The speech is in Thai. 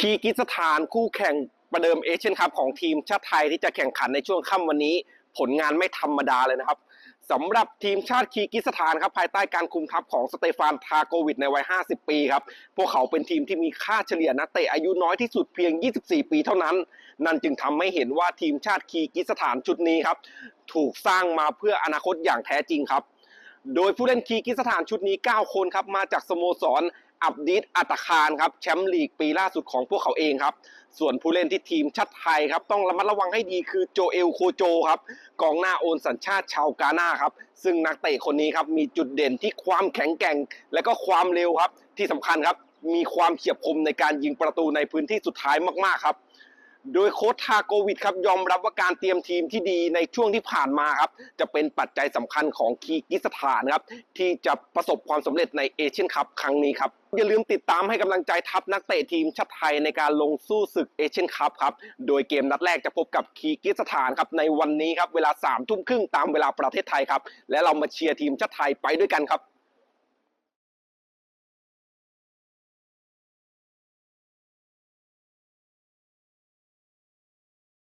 คีกิสถานคู่แข่งประเดิมเอเชียนคัพของทีมชาติไทยที่จะแข่งขันในช่วงค่ำวันนี้ ผลงานไม่ธรรมดาเลยนะครับสำหรับทีมชาติคีกิสถานครับภายใต้การคุมทัพของสเตฟานทาโกวิดในวัย 50 ปีครับ พวกเขาเป็นทีมที่มีค่าเฉลี่ยนักเตะอายุน้อยที่สุดเพียง 24 ปีเท่านั้น นั่นจึงทำให้เห็นว่าทีมชาติคีกิสถานชุดนี้ครับ ถูกสร้างมาเพื่ออนาคตอย่างแท้จริงครับ โดยผู้เล่นคีกิสถานชุดนี้ 9 คนครับมาจากสโมสร อับดิสอัตคารครับแชมป์ลีกปีล่าสุดของพวกเขาเองครับ ส่วนผู้เล่นที่ทีมชาติไทยครับ ต้องระมัดระวังให้ดีคือโจเอลโคโจครับกองหน้าโอนสัญชาติชาวกาหน้าครับ ซึ่งนักเตะคนนี้ครับมีจุดเด่นที่ความแข็งแกร่ง และก็ความเร็วครับ ที่สำคัญครับมีความเฉียบคมในการยิงประตูในพื้นที่สุดท้ายมากๆครับ โดยโค้ชทาโกวิดครับยอมรับว่าการเตรียมทีมที่ดีในช่วงที่ผ่านมาครับจะเป็นปัจจัยสำคัญของคีกิสถานครับที่จะประสบความสำเร็จในเอเชียนคัพครั้งนี้ครับอย่าลืมติดตามให้กำลังใจทัพนักเตะทีมชาติไทยในการลงสู้ศึกเอเชียนคัพครับโดยเกมนัดแรกจะพบกับคีกิสถานครับในวันนี้ครับเวลา3ามทุ่มครึ่งตามเวลาประเทศไทยครับและเรามาเชียร์ทีมชาติไทยไปด้วยกันครับ